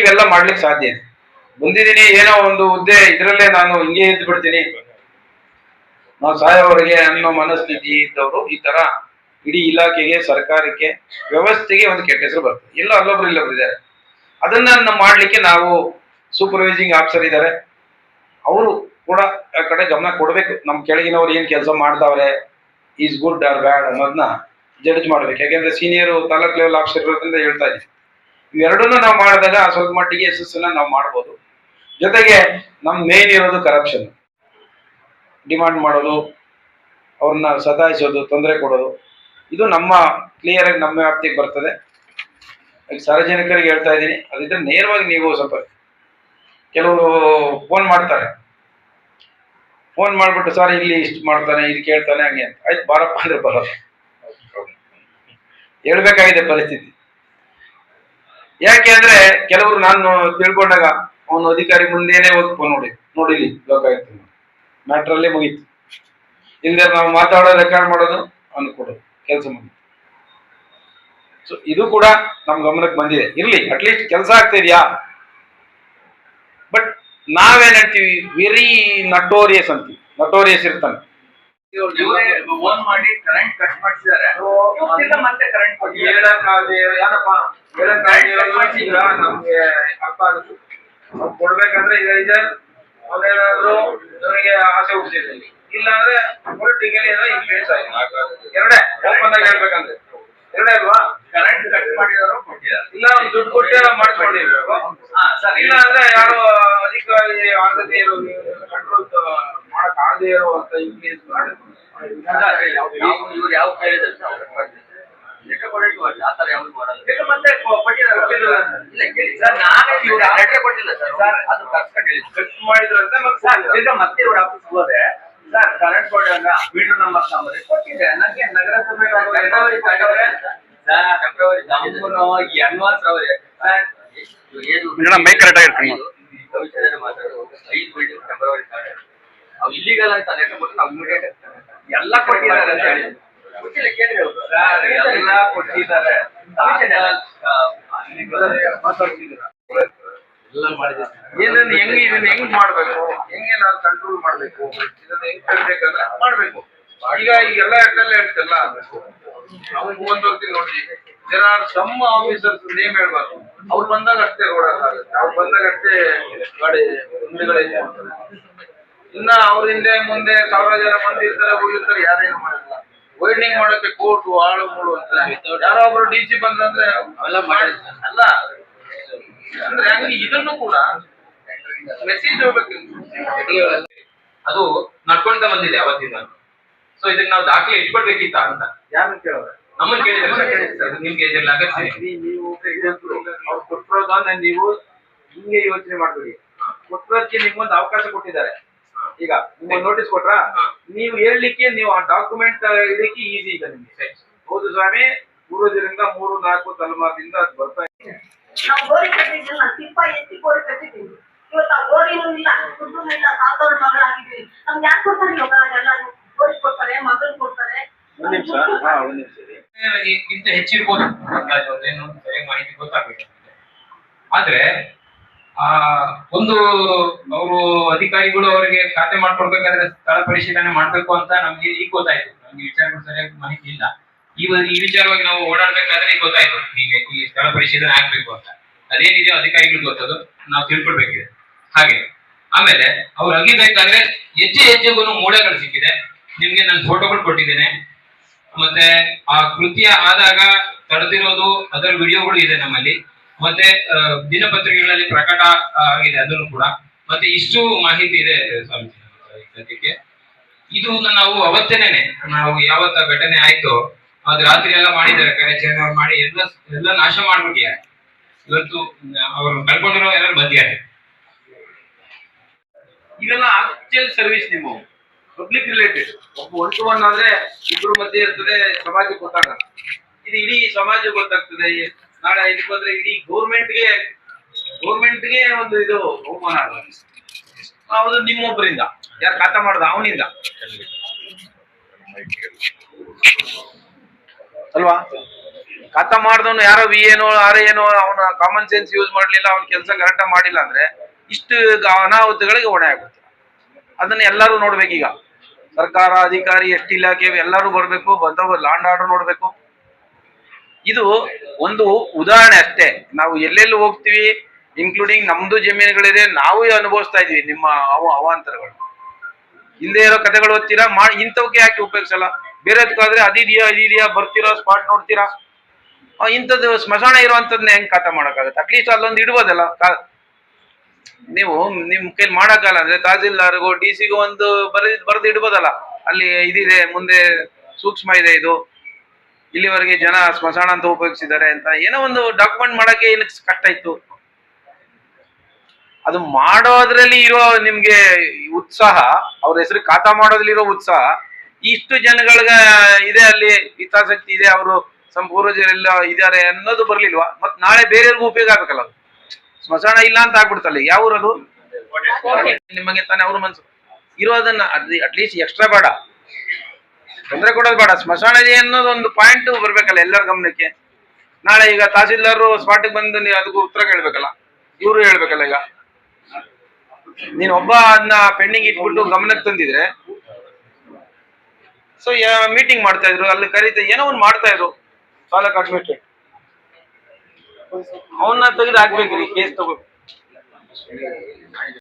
ಇವೆಲ್ಲ ಮಾಡ್ಲಿಕ್ಕೆ ಸಾಧ್ಯ ಇದೆ. ಬಂದಿದ್ದೀನಿ ಏನೋ ಒಂದು ಹುದ್ದೆ ಇದ್ರಲ್ಲೇ ನಾನು ಹಿಂಗೆ ಇದ್ದು ಬಿಡ್ತೀನಿ. ನಾವು ಸಾಯೋವರೆಗೆ ಅನ್ನೋ ಮನಸ್ಥಿತಿ ಇದ್ದವರು ಈ ತರ ಇಡೀ ಇಲಾಖೆಗೆ, ಸರ್ಕಾರಕ್ಕೆ, ವ್ಯವಸ್ಥೆಗೆ ಒಂದು ಕೆಟ್ಟ ಹೆಸರು ಬರ್ತದೆ ಇಲ್ಲ ಅಲ್ಲೊಬ್ರು ಇಲ್ಲೊಬ್ರು ಇದ್ದಾರೆ. ಅದನ್ನ ಮಾಡ್ಲಿಕ್ಕೆ ನಾವು ಸೂಪರ್ವೈಸಿಂಗ್ ಆಫೀಸರ್ ಇದ್ದಾರೆ. ಅವರು ಕೂಡ ಆ ಕಡೆ ಗಮನ ಕೊಡ್ಬೇಕು. ನಮ್ಮ ಕೆಳಗಿನವ್ರು ಏನ್ ಕೆಲಸ ಮಾಡ್ತಾವ್ರೆ ಈಸ್ ಗುಡ್ ಆರ್ ಬ್ಯಾಡ್ ಅನ್ನೋದನ್ನ ಜಡ್ಜ್ ಮಾಡ್ಬೇಕು. ಯಾಕೆಂದ್ರೆ ಸೀನಿಯರ್ ತಾಲೂಕ್ ಲೆವೆಲ್ ಆಫೀಸರ್ ಇರೋದ್ರಿಂದ ಹೇಳ್ತಾ ಇದ್ದೀವಿ ಇವೆರಡನ್ನೂ ನಾವು ಮಾಡಿದಾಗ ಸ್ವಲ್ಪ ಮಟ್ಟಿಗೆ ಯಶಸ್ಸನ್ನ ನಾವು ಮಾಡ್ಬೋದು. ಜೊತೆಗೆ ನಮ್ ಮೇನ್ ಇರೋದು ಕರಪ್ಷನ್ ಡಿಮಾಂಡ್ ಮಾಡೋದು, ಅವ್ರನ್ನ ಸತಾಯಿಸೋದು, ತೊಂದರೆ ಕೊಡೋದು. ಇದು ನಮ್ಮ ಕ್ಲಿಯರ್ ಆಗಿ ನಮ್ಮ ವ್ಯಾಪ್ತಿಗೆ ಬರ್ತದೆ. ಸಾರ್ವಜನಿಕರಿಗೆ ಹೇಳ್ತಾ ಇದ್ದೀನಿ, ಅದಿದ್ರೆ ನೇರವಾಗಿ ನೀವು ಸ್ವಲ್ಪ ಕೆಲವರು ಫೋನ್ ಮಾಡ್ತಾರೆ. ಫೋನ್ ಮಾಡ್ಬಿಟ್ಟು, ಸರ್, ಇಲ್ಲಿ ಇಷ್ಟು ಮಾಡ್ತಾನೆ, ಇದು ಕೇಳ್ತಾನೆ, ಹಂಗೆ ಅಂತ. ಆಯ್ತು, ಬಾರಪ್ಪ ಅಂದ್ರೆ ಬರೋದು. ಹೇಳ್ಬೇಕಾಗಿದೆ ಪರಿಸ್ಥಿತಿ. ಯಾಕೆ ಅಂದ್ರೆ ಕೆಲವರು ನಾನು ತಿಳ್ಕೊಂಡಾಗ ಅವನು ಅಧಿಕಾರಿ ಮುಂದೇನೆ ಫೋನ್ ನೋಡಿ, ನೋಡಿಲಿ ಲೋಕಾಯುಕ್ತ ಮ್ಯಾಟ್ರ್ ಅಲ್ಲೇ ಮುಗೀತು. ಹಿಂದೆ ನಾವು ಮಾತಾಡೋ ರೆಕಾರ್ಡ್ ಮಾಡೋದು ಅವನು ಕೊಡೋದು ಕೆಲಸ ಮಾಡಿ ಸೊ ಇದು ಕೂಡ ನಮ್ ಗಮನಕ್ಕೆ ಬಂದಿದೆ. ಇರ್ಲಿ ಅಟ್ಲೀಸ್ಟ್ ಕೆಲಸ ಆಗ್ತಿದ್ಯಾ ಬಟ್ ನಾವೇನ್ ಹೇಳ್ತೀವಿ? ವೆರಿ ನಟೋರಿಯಸ್ ಅಂತೀವಿ. ನಟೋರಿಯಸ್ ಇರ್ತಾನೆ. ಓನ್ ಮಾಡಿ ಕರೆಂಟ್ ಕಟ್ ಮಾಡಿಸಿದ್ದಾರೆ. ಮತ್ತೆ ಕರೆಂಟ್ ಕೊಟ್ಟಿದ್ದಾರೆ ಹೇಳಕ್ಕಾಗದೆ ಏನಪ್ಪ ಹೇಳಕ್ಕಾಗದೆ ಈಗ ನಮ್ಗೆ ಅರ್ಥ ಆಗುತ್ತೆ. ಕೊಡ್ಬೇಕಂದ್ರೆ ಇದೆ ಇದೆ. ಅವನೇನಾದ್ರು ನಮಗೆ ಆಸೆ ಹುಟ್ಟಿದೆ. ಇಲ್ಲ ಅಂದ್ರೆ ಪೊಲಿಟಿಕಲಿ ಏನೋ ಇನ್ಫ್ಲೂಯೆನ್ಸ್ ಆಯ್ತು ಎರಡೇ ಓಪನ್ ಆಗಿ ಹೇಳ್ಬೇಕಂದ್ರೆ ಎರಡೇ ಅಲ್ವಾ ಕರೆಂಟ್ ಕಟ್ ಮಾಡಿದವರು ಕೊಟ್ಟಿದ್ದಾರೆ ಇಲ್ಲ ಅವ್ನು ದುಡ್ಡು ಕೊಟ್ಟೆ ನಾವು ಮಾಡಿಸ್ಕೊಂಡಿರ್ಬೇಕು ಹಾ ಸರ್ ಇಲ್ಲ ಅಂದ್ರೆ ಯಾರು ಅಧಿಕಾರಿ ಆಗದೇ ಇರೋ ಕಂಟ್ರೋಲ್ ಮಾಡಕ್ ಆಗದೇ ಇರುವಂತ ಮಾಡಿ ಇವ್ರು ಯಾವ ಕೇಳಿದ್ರೆ ಆ ತರ ಯಾವ್ದು ಮಾಡಲ್ಲ. ಮತ್ತೆ ಇಲ್ಲ ಕೇಳಿ. ಸರ್ ನಾನೇ ಇವ್ರು ಲೆಟರ್ ಕೊಟ್ಟಿಲ್ಲ ಸರ್ ಸರ್ ಅದು ಕರ್ಸ್ಕೊಂಡು ಹೇಳಿ. ಖರ್ಚು ಮಾಡಿದ್ರು ಅಂತ ಮತ್ತೆ ಸರ್ ಈಗ ಮತ್ತೆ ಇವ್ರ ಆಫೀಸ್ ಹೋದೆ ಸರ್ ಕರೆಂಟ್ ಕೊಡಂಗ ಮೀಟರ್ ನಂಬರ್ ನಂಬರ್ ಕೊಟ್ಟಿದ್ದೆ ನನಗೆ ನಗರಸಭೆ ಫೆಬ್ರವರಿ ಕಟ್ಟವ್ರೆ ಸರ್ ಫೆಬ್ರವರಿ ಈ ಅನ್ವಾಸ್ ಅವರೇ ಸರ್ ಮೇಡಮ್, ಮಾತಾಡೋದು ಐದು ಫೆಬ್ರವರಿ ಅವು ಇಲ್ಲಿಗಲ್ ಅಂತ ಲೆಟರ್ ನಾವು ಇಮಿಡಿಯೇಟ್ ಎಲ್ಲ ಕೊಟ್ಟಿದ್ದಾರೆ ಅಂತ ಹೇಳಿ ಗೊತ್ತಿಲ್ಲ ಕೇಳ್ರಿ ಅವ್ರು. ಎಲ್ಲ ಕೊಟ್ಟಿದ್ದಾರೆ. ಇದನ್ನ ಹೆಂಗ್ ಇದನ್ನ ಹೆಂಗ್ ಮಾಡ್ಬೇಕು? ಹೆಂಗೆ ನಾವು ಕಂಟ್ರೋಲ್ ಮಾಡ್ಬೇಕು? ಇದನ್ನ ಹೆಂಗ್ ತರ್ಬೇಕಂದ್ರೆ ಮಾಡ್ಬೇಕು. ಈಗ ಈಗೆಲ್ಲ ಎಟ್ಟಲ್ಲಿ ಹೇಳ್ತಲ್ಲ ನಾವು ಒಂದ್ ಹೋಗ್ತೀವಿ ನೋಡಿ there are some officers name ಹೇಳ್ಬಾರ್ದು. ಅವ್ರು ಬಂದಾಗ ಅಷ್ಟೇ ಓಡಾಡಕ್ಕಾಗುತ್ತೆ ಅವ್ರು ಬಂದಾಗ ಅಷ್ಟೇ ಗಾಡಿ ಮುಂದೆಗಡೆ ಇದು ಮಾಡ್ತಾರೆ. ಇನ್ನ ಅವ್ರ ಹಿಂದೆ ಮುಂದೆ ಸಾವಿರ ಜನ ಮಂದಿ ಇರ್ತಾರೆ ಹೋಗಿರ್ತಾರೆ ಯಾರೇನು ಮಾಡಿಲ್ಲ. ವೈಡ್ನಿಂಗ್ ಮಾಡೋಕೆ ಕೋರ್ಟು ಆಳು ಮೂಳು ಅಂತ. ಯಾರೋ ಒಬ್ರು ಡಿ ಸಿ ಬಂದ್ರೆ ಅಲ್ಲ. ಅಂದ್ರೆ ಹಂಗೆ ಇದನ್ನು ಕೂಡ ಮೆಸೇಜ್ ಹೋಗ್ಬೇಕು ಅದು ನಡ್ಕೊಂತ ಬಂದಿದೆ ಅವತ್ತಿಂದ ಸೊ ಇದನ್ನ ನಾವು ದಾಖಲೆ ಇಟ್ಕೊಳ್ಬೇಕಿತ್ತ ಅಂತ. ಯಾರನ್ನ ಕೇಳೋದು ನಮ್ಮನ್ನ ಕೇಳಿದ್ರೆ. ನಿಮ್ಗೆ ಅಗತ್ಯ. ನೀವು ಅವ್ರು ಕೊಟ್ಟಿರೋದನ್ನ ನೀವು ಹಿಂಗೆ ಯೋಚನೆ ಮಾಡ್ಬೇಡಿ. ಕೊಟ್ಟಿರೋದಕ್ಕೆ ನಿಮ್ಗೊಂದು ಅವಕಾಶ ಕೊಟ್ಟಿದ್ದಾರೆ. ಈಗ ನಿಮ್ಗೆ ನೋಟಿಸ್ ಕೊಟ್ರ. ನೀವು ಹೇಳಲಿಕ್ಕೆ ನೀವು ಆ ಡಾಕ್ಯುಮೆಂಟ್ ಇದಕ್ಕೆ ಈಸಿ ಈಗ ನಿಮ್ಗೆ. ಹೌದು ಸ್ವಾಮಿ. ಪೂರ್ವಜರಿಂದ ಮೂರು ನಾಲ್ಕು ತಲೆಮಾರಿನಿಂದ ಅದು ಬರ್ತಾ ಇದೆ. ನಾವು ಗೋರಿ ಕಟ್ಟಿದ್ದಿಲ್ಲ ತಿಪ್ಪ ಎತ್ತಿ ಗೋರಿ ಕಟ್ಟಿದ್ದೀವಿ. ಇವತ್ತು ಆ ಗೋರಿನೂ ಇಲ್ಲ ದುಡ್ಡು ಇಲ್ಲ ನಮ್ಗೆ ಯಾಕೆ ಕೊಡ್ತಾರೆ ಇವಾಗ ಗೋರಿ ಕೊಡ್ತಾರೆ ಮಗನ್ ಕೊಡ್ತಾರೆ. ಒಂದ್ ನಿಮಿಷ. ಹಾ ಒಂದ್ ನಿಮಿಷ ಇರಿ. ಇದಕ್ಕಿಂತ ಹೆಚ್ಚಿರ್ಬೋದು. ಅಂದಾಜು ಅದೇನು ಸರಿಯಾಗಿ ಮಾಹಿತಿ ಗೊತ್ತಾಗ್ಬೇಕು ಆದ್ರೆ ಆ, ಒಂದು ಅವರು ಅಧಿಕಾರಿಗಳು ಅವರಿಗೆ ಖಾತೆ ಮಾಡ್ಕೊಡ್ಬೇಕಾದ್ರೆ ಸ್ಥಳ ಪರಿಶೀಲನೆ ಮಾಡ್ಬೇಕು ಅಂತ ನಮ್ಗೆ ಈಗ ಗೊತ್ತಾಯ್ತು. ನಮ್ಗೆ ವಿಚಾರಗಳು ಸರಿಯಾಗಿ ಮಾಹಿತಿ ಇಲ್ಲ. ಈ ಈ ವಿಚಾರವಾಗಿ ನಾವು ಓಡಾಡ್ಬೇಕಾದ್ರೆ ಈಗ ಗೊತ್ತಾಯ್ತು. ಹೀಗೆ ಈ ಸ್ಥಳ ಪರಿಶೀಲನೆ ಆಗ್ಬೇಕು ಅಂತ. ಅದೇನಿದೆಯೋ ಅಧಿಕಾರಿಗಳು ಗೊತ್ತದು? ನಾವು ತಿಳ್ಕೊಳ್ಬೇಕಿದೆ. ಹಾಗೆ. ಆಮೇಲೆ ಅವ್ರು ಅಗಿಬೇಕಾದ್ರೆ ಹೆಜ್ಜೆ ಹೆಜ್ಜೆಗೂ ಮೂಳೆಗಳು ಸಿಕ್ಕಿದೆ. ನಿಮ್ಗೆ ನಾನು ಫೋಟೋಗಳು ಕೊಟ್ಟಿದ್ದೇನೆ. ಮತ್ತೆ ಆ ಕೃತ್ಯ ಆದಾಗ ತಡೆದಿರೋದು ಅದರ ವಿಡಿಯೋಗಳು ಇದೆ ನಮ್ಮಲ್ಲಿ. ಮತ್ತೆ ದಿನಪತ್ರಿಕೆಗಳಲ್ಲಿ ಪ್ರಕಟ ಆಗಿದೆ, ಅದನ್ನು ಕೂಡ. ಮತ್ತೆ ಇಷ್ಟು ಮಾಹಿತಿ ಇದೆ, ಸ್ವಾಮೀಜಿ ಇದು ನಾವು ಅವತ್ತೇನೆ ನಾವು ಯಾವತ್ತ ಘಟನೆ ಆಯ್ತು, ಅದ್ ರಾತ್ರಿ ಎಲ್ಲ ಮಾಡಿದ್ದಾರೆ ಕಾರ್ಯಾಚರಣೆ ಮಾಡಿ, ಎಲ್ಲ ಎಲ್ಲ ನಾಶ ಮಾಡ್ಬಿಟ್ಟಿದ್ದಾರೆ. ಇವತ್ತು, ಅವರು ಕಳ್ಕೊಂಡಿರೋ ಎಲ್ಲರೂ ಬಂದಿದ್ದಾರೆ. ಇದೆಲ್ಲ ಆಕ್ಚುಯಲ್ ಸರ್ವಿಸ್ ನಿಮ್ಮ? ಪಬ್ಲಿಕ್ ರಿಲೇಟೆಡ್ ಒಬ್ಬ ಒನ್ ಟು ಒನ್ ಆದ್ರೆ ಇಬ್ರು ಮಧ್ಯೆ ಇರ್ತದೆ, ಸಮಾಜಕ್ಕೆ ಗೊತ್ತಾಗಲ್ಲ. ಇದು ಇಡೀ ಸಮಾಜಕ್ಕೆ ಗೊತ್ತಾಗ್ತದೆ ನಾಳೆ ಇದಕ್ಕೆ ಬಂದ್ರೆ ಇಡೀ ಗೌರ್ಮೆಂಟ್ಗೆ ಗೌರ್ಮೆಂಟ್ಗೆ ಒಂದು ಇದು ಅವಮಾನ ಆಗುತ್ತೆ. ಹೌದು, ನಿಮ್ಮೊಬ್ಬರಿಂದ. ಯಾರು ಖಾತಾ ಮಾಡ್ದ? ಅವನಿಂದ. ಅಲ್ವಾ? ಖಾತಾ ಮಾಡ್ದವನು ಯಾರೋ ವಿ ಏನೋ ಆರ್ ಏನೋ, ಅವನ ಕಾಮನ್ ಸೆನ್ಸ್ ಯೂಸ್ ಮಾಡ್ಲಿಲ್ಲ, ಅವನ ಕೆಲಸ ಕರೆಕ್ಟ್ ಮಾಡಿಲ್ಲ ಅಂದ್ರೆ ಇಷ್ಟು ಅನಾಹುತಗಳಿಗೆ ಹೊಣೆ ಆಗ್ಬಿಡ್ತಾರೆ ಅದನ್ನ ಎಲ್ಲರೂ ನೋಡ್ಬೇಕೀಗ. ಸರ್ಕಾರ, ಅಧಿಕಾರಿ, ಎಷ್ಟ್ ಇಲಾಖೆ, ಎಲ್ಲರೂ ಬರ್ಬೇಕು. ಬಂದವ ಲಾಂಡ್ ಆರ್ಡರ್ ನೋಡ್ಬೇಕು. ಇದು ಒಂದು ಉದಾಹರಣೆ ಅಷ್ಟೇ. ನಾವು ಎಲ್ಲೆಲ್ಲಿ ಹೋಗ್ತೀವಿ? ಇನ್ಕ್ಲೂಡಿಂಗ್ ನಮ್ದು ಜಮೀನುಗಳಿದೆ, ನಾವು ಅನುಭವಿಸ್ತಾ ಇದೀವಿ ನಿಮ್ಮ ಅವ, ಅವಾಂತರಗಳು. ಇಲ್ಲದೆ ಇರೋ ಕಥೆಗಳು ಓದ್ತೀರಾ? ಮಾ, ಇಂಥವಕ್ಕೆ ಯಾಕೆ ಉಪಯೋಗಿಸಲ್ಲ? ಬೇರೆದಕ್ಕಾದ್ರೆ ಅದಿದೆಯಾ ಇದಿದೆಯಾ ಬರ್ತೀರಾ ಸ್ಪಾಟ್ ನೋಡ್ತೀರಾ? ಇಂಥದ್ದು ಸ್ಮಶಾನ ಇರುವಂತದ್ನ ಹೆಂಗ್ ಕಥೆ ಮಾಡೋಕ್ಕಾಗುತ್ತೆ? ಅಟ್ಲೀಸ್ಟ್ ಅಲ್ಲೊಂದು ಇಡ್ಬೋದಲ್ಲ? ನೀವು, ನಿಮ್ ಕೈಲಿ ಮಾಡೋಕ್ಕಲ್ಲ ಅಂದ್ರೆ ತಹಸೀಲ್ದಾರ್ಗೂ ಡಿ ಸಿಗೂ ಒಂದು ಬರೆದ್, ಬರೆದು ಇಡ್ಬೋದಲ್ಲ? ಅಲ್ಲಿ ಇದಿದೆ, ಮುಂದೆ ಸೂಕ್ಷ್ಮ ಇದೆ ಇದು. ಇಲ್ಲಿವರೆಗೆ ಜನ ಸ್ಮಶಾನ ಅಂತ ಉಪಯೋಗಿಸಿದ್ದಾರೆ ಅಂತ ಏನೋ ಒಂದು ಡಾಕ್ಯುಮೆಂಟ್ ಮಾಡಕ್ಕೆ ಏನಕ್ಕೆ ಕಷ್ಟ ಇತ್ತು. ಅದು ಮಾಡೋದ್ರಲ್ಲಿ ಇರೋ ನಿಮ್ಗೆ ಉತ್ಸಾಹ ಅವ್ರ ಹೆಸರು ಖಾತಾ ಮಾಡೋದ್ರಲ್ಲಿರೋ ಉತ್ಸಾಹ ಇಷ್ಟು ಜನಗಳಿಗೆ ಇದೆ ಅಲ್ಲಿ ಹಿತಾಸಕ್ತಿ ಇದೆ ಅವರು ಸಂಪೂರ್ವಜರೆಲ್ಲ ಇದ್ದಾರೆ ಅನ್ನೋದು ಬರ್ಲಿಲ್ವಾ? ಮತ್ ನಾಳೆ ಬೇರೆಯವ್ರಿಗೂ ಉಪಯೋಗ ಆಗ್ಬೇಕಲ್ಲ ಅದು. ಸ್ಮಶಾನ ಇಲ್ಲ ಅಂತ ಆಗ್ಬಿಡ್ತಲ್ಲ ಯಾವ ಊರದು ನಿಮಗೆ ತಾನೇ ಅವ್ರ ಮನ್ಸು. ಇರೋದನ್ನ ಅಟ್ಲೀಸ್ಟ್ ಎಕ್ಸ್ಟ್ರಾ ಬೇಡ. ತೊಂದರೆ ಕೊಡೋದು ಬೇಡ. ಸ್ಮಶಾನ ಇದೆ ಅನ್ನೋದು ಒಂದು ಪಾಯಿಂಟ್ ಬರ್ಬೇಕಲ್ಲ ಎಲ್ಲರ ಗಮನಕ್ಕೆ. ನಾಳೆ ಈಗ ತಹಸೀಲ್ದಾರ್ ಸ್ಪಾಟಿಗೆ ಬಂದು ನೀವು ಅದಕ್ಕೂ ಉತ್ತರ ಕೇಳ್ಬೇಕಲ್ಲ ಇವರು ಹೇಳ್ಬೇಕಲ್ಲ ಈಗ. ನೀನ್ ಒಬ್ಬ ಅದನ್ನ ಪೆಂಡಿಂಗ್ ಇಟ್ಬಿಟ್ಟು ಗಮನಕ್ಕೆ ತಂದಿದ್ರೆ. ಸೊ ಮೀಟಿಂಗ್ ಮಾಡ್ತಾ ಇದ್ರು, ಅಲ್ಲಿ ಕರೀತಾ, ಏನೋ ಒಂದು ಮಾಡ್ತಾ ಇದ್ರು. ತಾಲೂಕ್ ಅಡ್ಮಿನಿಸ್ಟ್ರೇಟ್ ಅವನ್ನ ತೆಗೆದು ಹಾಕ್ಬೇಕ್ರಿ ಕೇಸ್ ತಗೋ